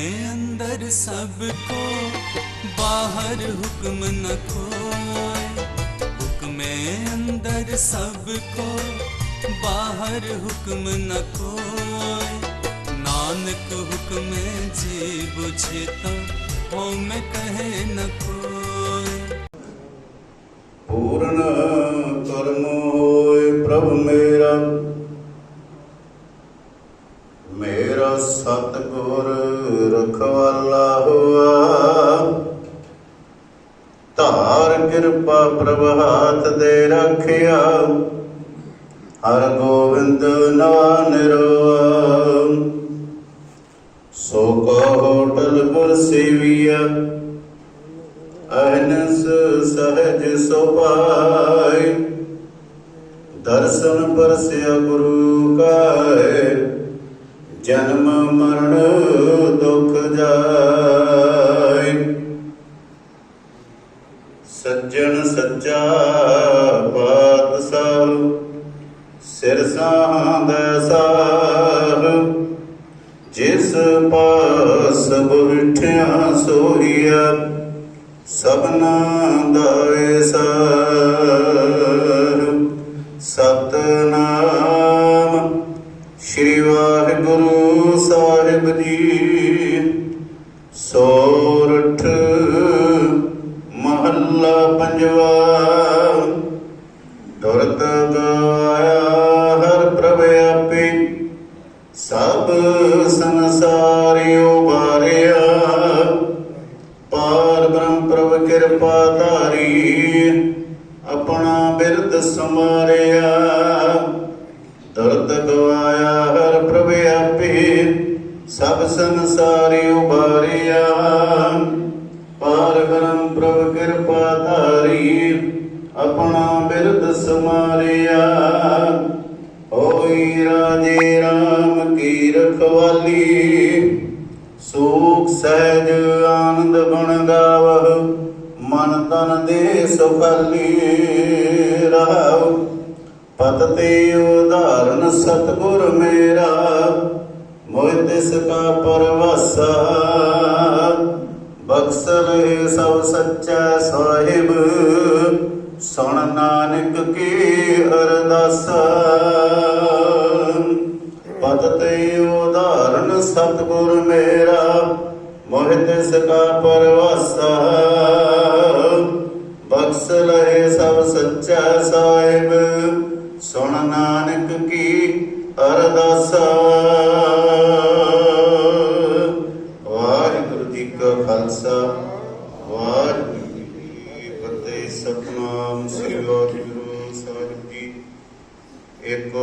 है अंदर सबको बाहर हुक्म न खोए हुक्म अंदर सबको बाहर हुक्म न खोए नानक हुक्म जी बुझे तो हो मैं कहे न खोए पूर्ण कर्म होए प्रभु मेरे ਮੇਰਾ ਸਤਿਗੁਰ ਰਖਵਾਲਾ ਹੋਆ। ਧਾਰ ਕਿਰਪਾ ਪ੍ਰਭ ਹਾਥ ਦੇ ਰੱਖਿਆ। ਹਰ ਗੋਬਿੰਦ ਨਾਮ ਨਿਰਵਾ ਸੋ ਕੋ ਹੋਟਲ ਗੁਰ ਸੇਵੀਆ, ਅਹਨਸ ਸਹਜ ਸੁਭਾਈ ਦਰਸ਼ਨ ਪਰਸਿਆ ਗੁਰੂ ਕਾਏ। ਜਨਮ ਮਰਨ ਦੁਖ ਜਾਏ। ਸੱਜਣ ਸੱਚਾ ਪਾਤਸ਼ਾਹ, ਸਿਰ ਸਾਂਦਾ ਸਾਹ ਜਿਸ ਪਾਸ ਬੁਠਿਆ ਸੋਈਆ ਸਭਨਾ ਸ੍ਰੀ ਵਾਹਿਗੁਰੂ ਸਾਹਿਬ ਜੀ, ਸੋਰਠ ਮਹੱਲਾ ਪੰਜਵਾ, ਦੁਰਤ ਗਾਇਆ ਹਰ ਪ੍ਰਭ ਆਪੇ, ਸਭ ਸੰਸਾਰਿਓ ਬਾਰਿਆ ਪਾਰ ਬ੍ਰਹਮ ਪ੍ਰਭ ਕਿਰਪਾ ਧਾਰੀ, ਆਪਣਾ ਬਿਰਦ ਸਮਾਰਿਆ ਦਰਦ ਗਵਾਇਆ ਹਰ ਪ੍ਰਭ ਆਪੇ। ਸਭ ਸੰਸਾਰੀ ਉਬਾਰਿਆ ਪਾਰ ਬ੍ਰਹਮ ਪ੍ਰਭ ਕਿਰਪਾ ਧਾਰੀ। ਆਪਣਾ ਬਿਰਦ ਸਮਾਰਿਆ ਹੋਈ ਰਾਜੇ ਰਾਮ ਕੀ ਰਖਵਾਲੀ। ਸੂਖ ਸਹਿਜ ਆਨੰਦ ਗੁਣ ਗਾਵਹ। ਮਨ ਤਨ ਦੇ ਸੁਖਾਲੀ। ਰਹਾਉ ਪਤ ਤੇ ਉਦਾਹਰਨ ਸਤਗੁਰ ਮੇਰਾ ਮੋਇ ਤਿਸ ਕਾ ਪਰਵਾਸਾ। ਬਖਸ਼ ਲਏ ਸਭ ਸੱਚਾ ਸਾਹਿਬ, ਸੁਣ ਨਾਨਕ ਕੀ ਅਰਦਾਸਾ। ਪਦ ਤੇ ਉਦਾਹਰਨ ਸਤਗੁਰ ਮੇਰਾ, ਮੋਹਿ ਤਿਸ ਕਾ ਪਰਵਾਸਾ। ਬਖਸ਼ ਰਹੇ ਸਭ ਸੱਚਾ ਸਾਹਿਬ ਸੁਣ ਨਾਨਕ ਕੀ ਅਰਦਾਸਾ। ਵਾਹਿਗੁਰੂ ਜੀ ਕਾ ਖਾਲਸਾ, ਵਾਹਿਗੁਰੂ ਜੀ ਕੀ ਫਤਿਹ, ਸਤਨਾਮ ਸ੍ਰੀ ਵਾਹਿਗੁਰੂ ਸਾਹਿਬ ਜੀ ਇੱਕ